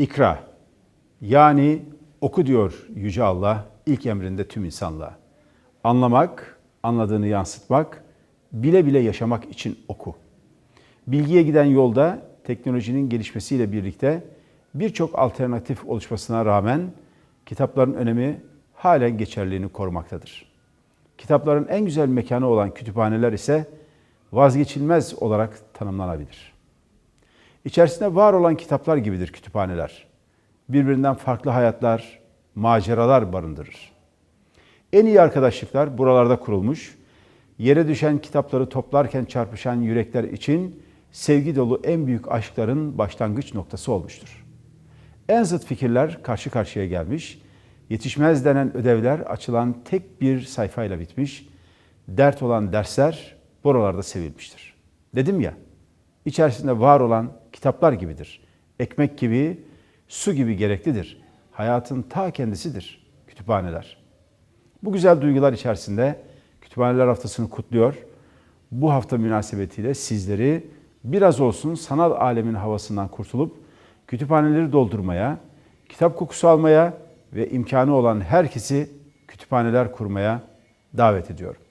İkra yani oku diyor Yüce Allah ilk emrinde tüm insanlığa. Anlamak, anladığını yansıtmak, bile bile yaşamak için oku. Bilgiye giden yolda teknolojinin gelişmesiyle birlikte birçok alternatif oluşmasına rağmen kitapların önemi halen geçerliliğini korumaktadır. Kitapların en güzel mekanı olan kütüphaneler ise vazgeçilmez olarak tanımlanabilir. İçerisinde var olan kitaplar gibidir kütüphaneler. Birbirinden farklı hayatlar, maceralar barındırır. En iyi arkadaşlıklar buralarda kurulmuş, yere düşen kitapları toplarken çarpışan yürekler için sevgi dolu en büyük aşkların başlangıç noktası olmuştur. En zıt fikirler karşı karşıya gelmiş, yetişmez denen ödevler açılan tek bir sayfayla bitmiş, dert olan dersler buralarda sevilmiştir. Dedim ya, içerisinde var olan kitaplar gibidir. Ekmek gibi, su gibi gereklidir. Hayatın ta kendisidir kütüphaneler. Bu güzel duygular içerisinde Kütüphaneler Haftası'nı kutluyor. Bu hafta münasebetiyle sizleri biraz olsun sanal alemin havasından kurtulup kütüphaneleri doldurmaya, kitap kokusu almaya ve imkanı olan herkesi kütüphaneler kurmaya davet ediyorum.